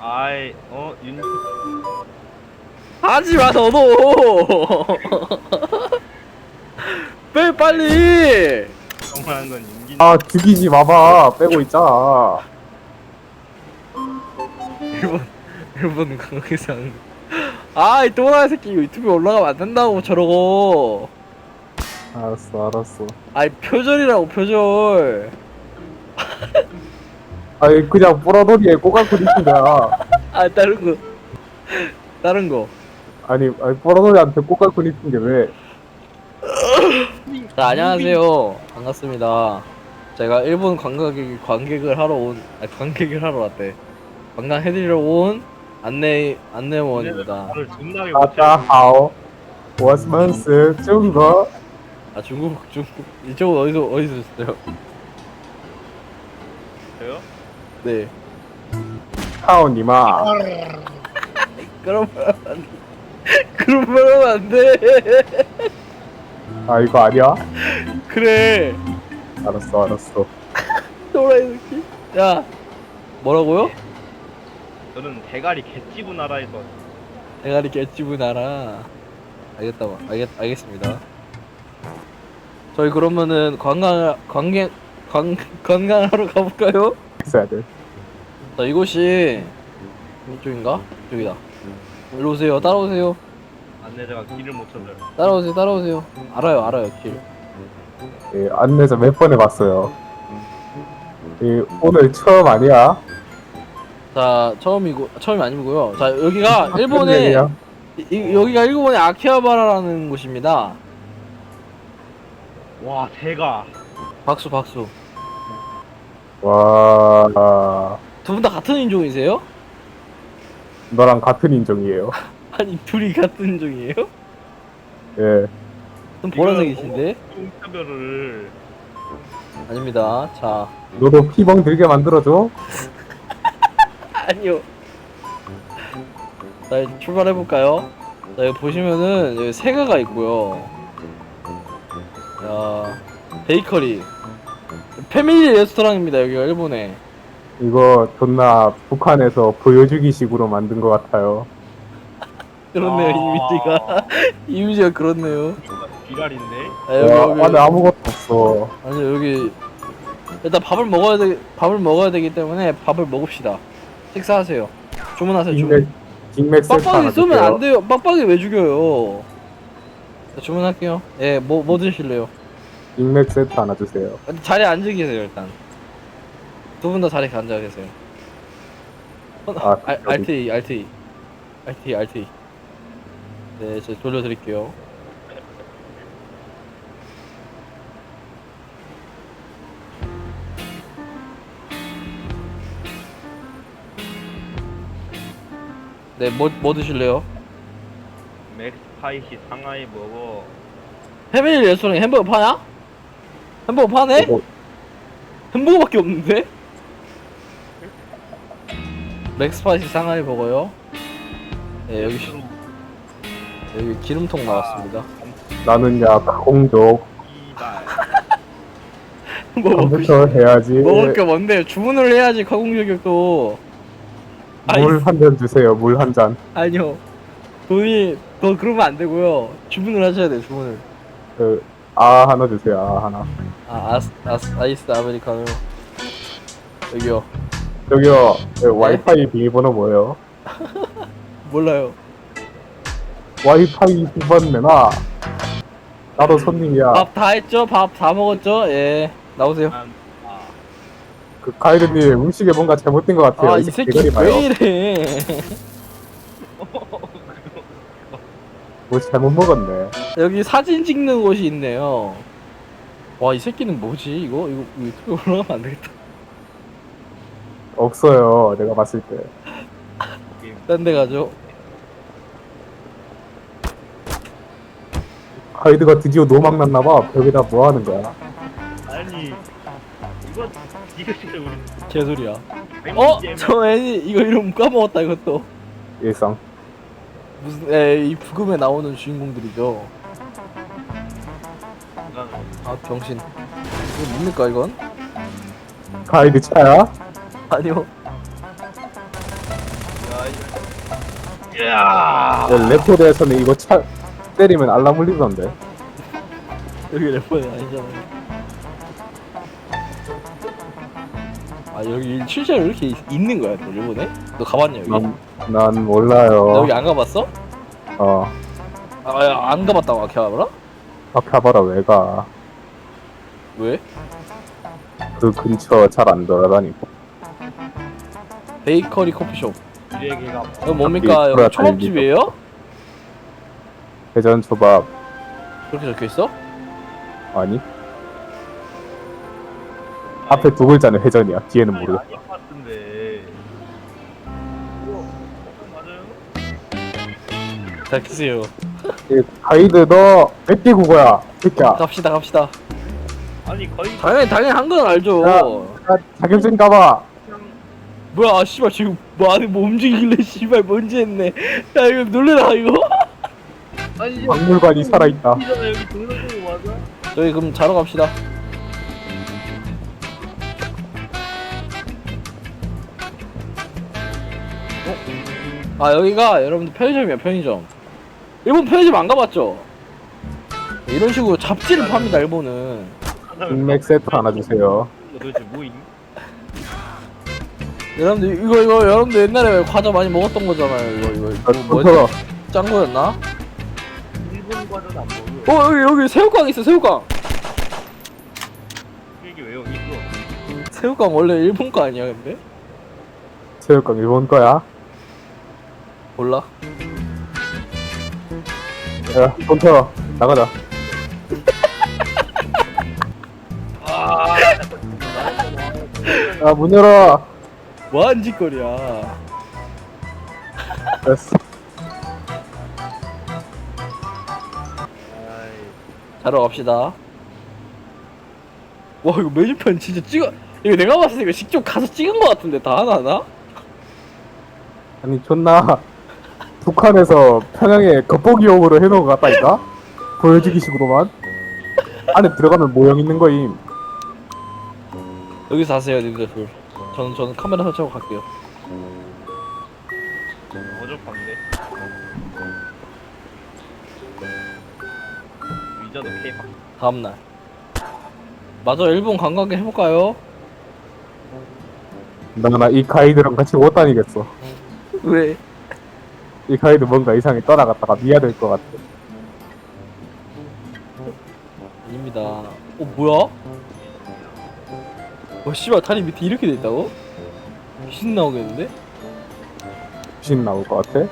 아이 어 윤. 하지 마 너도! 빼 빨리! 정말한 건 윤기. 아 죽이지 마봐. 빼고 있잖아 일본 일본 강의상. 아이 또라이 새끼 유튜브에 올라가면 안 된다고 저러고. 알았어 알았어. 아이 표절이라고 표절 아니 그냥 뿌라돌이에 꼬가고 있는 거야 아 다른 거 다른 거 아니 아니 뿌라돌이한테 꼬가고 있는 게 왜 자, 안녕하세요. 반갑습니다. 제가 일본 관광객, 관객을 하러 온, 아니, 관객을 하러 왔대. 관광해드리러 온 안내, 안내원입니다. 오늘 존나게 아따 하오 워스먼스 중거 아, 중국, 중국, 이쪽은 어디서, 어디서 오셨어요? 못해요. 네. 하오니마 그러면 안 돼. 그러면 안 돼. 아 이거 아니야? 그래. 알았어 알았어 또라이 새끼. 야, 뭐라고요? 저는 대가리 개찌부 나라에서 대가리 개찌부 나라. 알겠다, 알겠, 알겠습니다. 저희 그러면은 관광, 관광, 관, 관광하러 가볼까요? 있어야 돼 자, 이곳이 이쪽인가? 이쪽이다. 일로 오세요. 따라오세요. 안내자가 길을 못 찾아요. 따라오세요. 따라오세요. 알아요, 알아요, 길. 예, 안내서 몇번 해봤어요 예, 오늘 처음 아니야? 자, 처음이고 처음이 아니고요. 자, 여기가 일본의 얘기야? 이, 이- 여기가 일본의 아키하바라라는 곳입니다. 와 대가. 박수, 박수. 와 두 분 다 같은 인종이세요? 너랑 같은 인종이에요 아니, 둘이 같은 인종이에요? 예 좀 보라색이신데? 인터뷰를 아닙니다. 자, 너도 피멍 들게 만들어줘? 아니요. 자, 이제 출발해 볼까요? 자, 여기 보시면은, 여기 세가가 있고요. 야, 베이커리. 패밀리 레스토랑입니다, 여기가 일본에. 이거 존나 북한에서 보여주기 식으로 만든 것 같아요 그렇네요, 아. 이미지가. 이미지가 그렇네요. 비랄인데. 아, 여기, 와 여기. 안에 아무것도 없어 아니, 여기. 일단 밥을 먹어야 되, 밥을 먹어야 되기 때문에 밥을 먹읍시다. 식사하세요. 주문하세요, 빅맥 주문. 빅맥 세트 빡빡이 하나 쏘면 안 주세요 돼요. 빡빡이 왜 죽여요? 자, 주문할게요. 예, 뭐, 뭐 드실래요? 빅맥 세트 하나 주세요 자리에 앉아 계세요 일단 두 분 다 자리에 앉아 계세요 어, 아, 알, 여기. RT RT RT RT 네 제가 돌려드릴게요 네 뭐 뭐 드실래요? 맥스파이시 상하이 먹어. 패밀리 레스토랑에 햄버거 파냐? 햄버거 파네? 뭐, 햄버거밖에 없는데? 맥스파이시 상하이 버거요. 네 여기 시- 여기 기름통 나왔습니다. 나는 야 공족 이발. 뭐 먹고 싶... 컴퓨터 해야지 먹을 게 뭔데요? 주문을 해야지 가공 저격도. 아이, 물 한 잔 주세요 물 한잔 아니요. 돈이 더 그러면 안 되고요. 주문을 하셔야 돼요. 주문을. 그, 아 하나 주세요 아 하나 아 아스 아스 아이스 아메리카노. 여기요. 저기요 네? 그 와이파이 비밀번호 뭐예요? 몰라요. 와이파이 10번 내놔 나도 손님이야 밥 다 했죠? 밥 다 먹었죠? 예. 나오세요. 아, 아. 그 가이드님 음식에 뭔가 잘못된 것 같아요 아 이 새끼 대가리 봐요. 왜 이래? 뭐 잘못 먹었네 여기 사진 찍는 곳이 있네요. 와, 이 새끼는 뭐지? 이거? 이거 유튜브에 올라가면 안 되겠다. 없어요 내가 봤을 때 딴 데 가죠. 가이드가 드디어 노막 났나봐 벽에다 뭐 하는 거야 아니 이거 이거 진짜 우리. 개소리야. 어? 저 애니 이거 이름 까먹었다, 이것도. 일상 무슨, 에, 이 부금에 나오는 주인공들이죠. 아, 병신. 이거 뭡니까, 이건? 가이드 차야? 아니요. 야 네, 레포드에서는 이거 차 때리면 알람 울리던데. 여기 래퍼는 아니잖아요. 아 여기 실제로 이렇게 있- 있는 거야 또 일본에? 너 가봤냐 여기? 난, 난 몰라요. 너 여기 안 가봤어? 어, 아안 가봤다고 아키하바라? 아카바라 왜 가? 왜? 그 근처 잘 안 돌아다니고. 베이커리 커피숍. 여기 뭡니까? 여기. 초밥집이에요? 회전 초밥 그렇게 적혀 있어? 아니? 앞에 두 글자는 회전이야. 뒤에는 모르겠어. 아닌 것 같은데 이거 맞아요? 잘 키세요. 이 가이드 너몇개 국어야? 새끼야. 갑시다 갑시다. 아니 거의 당연히 당연히 한 건 알죠. 야. 야, 자격증 가봐. 그냥 뭐야 아, 씨발 지금 뭐 안에 뭐 움직이길래 씨발 뭔지 했네. 야 이거 놀래라 이거. 아니 박물관이 살아있다. 이잖아 여기 동영상 맞아? 저희 그럼 자러 갑시다. 어? 아 여기가 여러분들 편의점이야 편의점. 일본 편의점 안 가봤죠? 이런 식으로 잡지를 팝니다 일본은. 빅맥 세트 하나 주세요. 도대체 뭐임? 여러분들 이거 이거 여러분들 옛날에 과자 많이 먹었던 거잖아요 이거 이거 아, 이거 뭐였지? 터짠 거였나? 일본 과자는 안 먹어 어 여기 여기 새우깡 있어 새우깡. 이게 왜 여기 있어? 새우깡 원래 일본 거 아니야 근데? 새우깡 일본 거야? 몰라. 야, 돈터 나가자. 야, 문 열어. 뭐한 짓거리야. 됐어. 자러 갑시다. 와 이거 메뉴판 진짜 찍어. 이거 내가 봤을 때 이거 직접 가서 찍은 거 같은데 다 하나 하나? 아니 존나 북한에서 평양에 겉보기용으로 해놓은 것 같다니까? 보여주기 식으로만 안에 들어가면 모형 있는 거임 여기서 하세요 님들 둘. 저는 저는 카메라 설치하고 갈게요. 어접한데 위자도 케이팝 다음 날. 맞아 일본 관광객 해볼까요? 나이 가이드랑 같이 못 다니겠어 왜? 이 가이드 뭔가 이상하게 떠나갔다가 미아될 것 같아 아닙니다. 어 뭐야? 와 씨발 다리 밑에 이렇게 돼 있다고? 귀신 나오겠는데? 귀신 나올 것 같아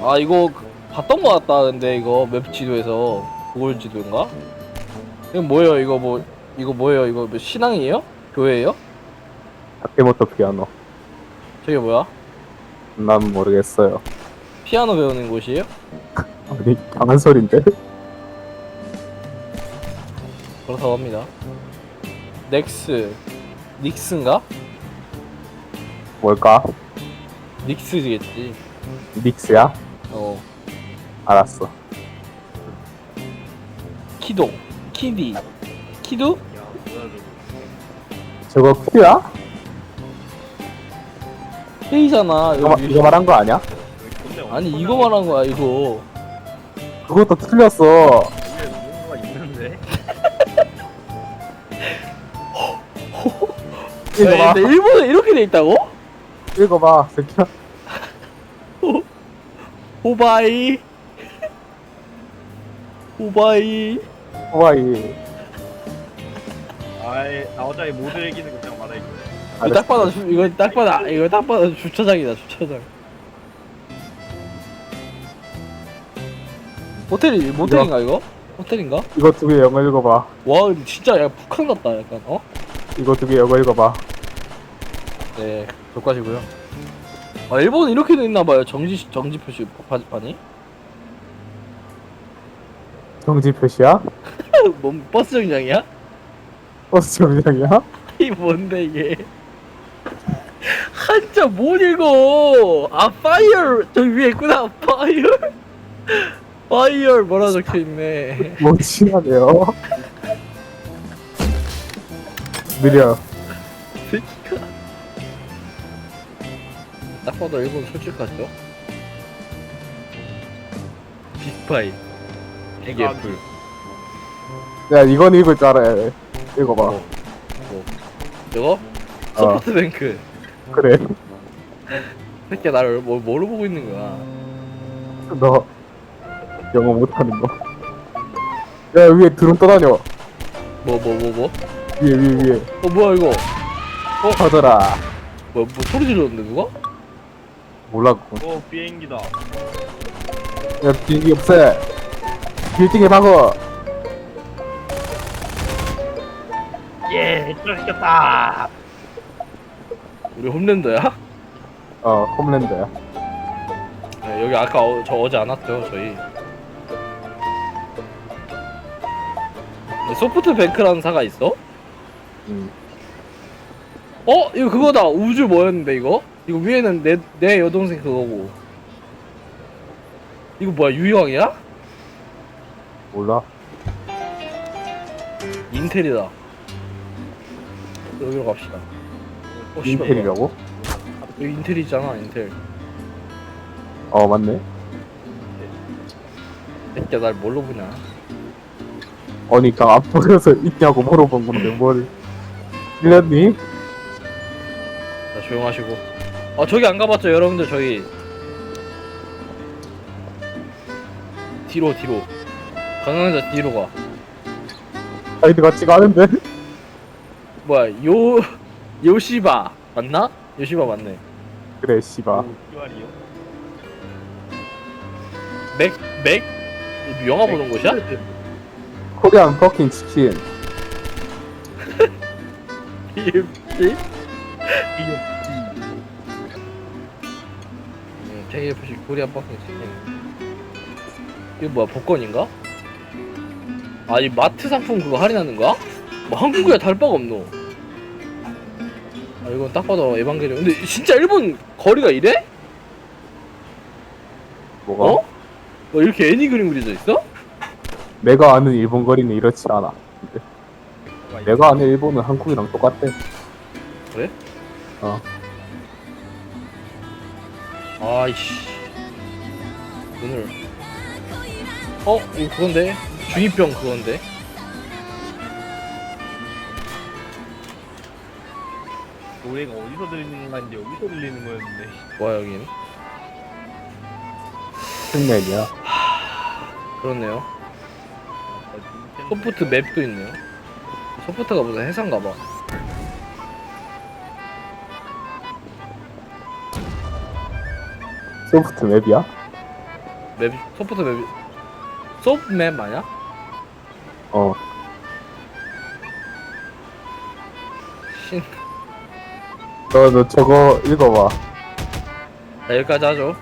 아 이거 그- 봤던 거 같다 근데 이거 맵 지도에서 구글 지도인가? 이거 뭐예요 이거 뭐 이거 뭐예요 이거 뭐 신앙이에요? 교회예요? 다케모토 피아노 저게 뭐야? 난 모르겠어요 피아노 배우는 곳이에요? 아니 강한 소린데? 그렇다고 합니다 넥스 닉스인가? 뭘까? 닉스겠지 닉스야? 어 알았어 키도 키디? 야 뭐야 저거 큐야? K잖아 이거, 마- 여기 이거 말한 거 아니야? 아니 이거 말한 거야 이거 그것도 틀렸어 읽어봐. 야, 근데 일본에 이렇게 돼 있다고? 읽어봐 새끼야 호바이. 호바이. 호바이. 아이 나 어차피 모두 얘기는 그냥 말해. 이거 딱 봐도 주, 이거 딱 봐도 이거 딱 봐도 주차장이다 주차장. 호텔이 모텔인가 이거? 호텔인가? 이거 두 개 영어 읽어봐. 와 근데 진짜 야 북한 같다 약간 어? 이거 두개 영어 읽어봐. 네 여기까지고요. 아 일본은 이렇게 돼 있나봐요. 정지 정지 표시 바지판이? 정지 표시야? 뭔 버스 정류장이야? 버스 정류장이야? 이 뭔데 이게? 한자 못 읽어. 아 파이어 저기 위에 있구나. 파이어 파이어 뭐라 적혀 있네. 뭐 심하네요 느려. 딱 봐도 일본 솔직 같죠? 빅파이. 애기 애플. 야 이건 읽을 줄 알아야 해 읽어봐. 어. 이거? 소프트뱅크. 그래. 새끼야 나를 뭐, 뭐로 보고 있는 거야? 너 영어 못하는 거 야 위에 드론 떠다녀. 뭐 뭐 뭐 뭐? 위에 위에 위에. 어 뭐야 이거? 터져라. 뭐야 뭐 소리 질렀는데 누가? 몰라 그거. 어 비행기다. 야 비행기 없애. 빌딩에 박어. 예 들어시켰다. 우리 홈랜더야? 어 홈랜드야. 네, 여기 아까 어, 저 어제 안 왔죠 저희. 근데 소프트 뱅크라는 사가 있어? 음. 어? 이거 그거다 우주 뭐였는데 이거? 이거 위에는 내, 내 여동생 그거고 이거 뭐야 유희왕이야? 몰라 인텔이다 여기로 갑시다 어, 씨발, 인텔이라고? 뭐야. 여기 인텔이잖아 인텔 어 맞네 새끼야 날 뭘로 보냐 아니 그냥 안 보여서 있냐고 물어본 건데 뭘 틀렸니? 자 조용하시고 아 저기 안 가봤죠 여러분들 저희 뒤로 뒤로 관광자 뒤로 가 사이드 같지가 않은데? 뭐야 요 요시바 맞나? 요시바 맞네 그래 씨바 QR이요? 맥 맥? 영화 보는 곳이야? 코리안 퍼킹 치킨 KFC? 음, KFC 코리아 버킹 치킨 이거 뭐야 복권인가? 아이 마트 상품 그거 할인하는 거야? 뭐 한국에 달 바가 없노 아 이건 딱 봐도 에반게리온 근데 진짜 일본 거리가 이래? 뭐가? 어? 뭐 이렇게 애니 그림 그려져 있어? 내가 아는 일본 거리는 이렇지 않아 내가 아는 일본은 한국이랑 똑같대. 아이씨. 오늘. 어? 이거 그건데? 중이병 그건데? 노래가 어디서 들리는 건지 여기서 들리는 거였는데. 뭐야 여긴? 승맨이야. 그렇네요. 아, 닌텐도- 소프트 맵도 있네요 소프트가 무슨 해상가 봐 소프트 맵이야? 맵 소프트 맵 소프맵 아냐? 어신 너, 너 저거 읽어봐 자, 여기까지 하죠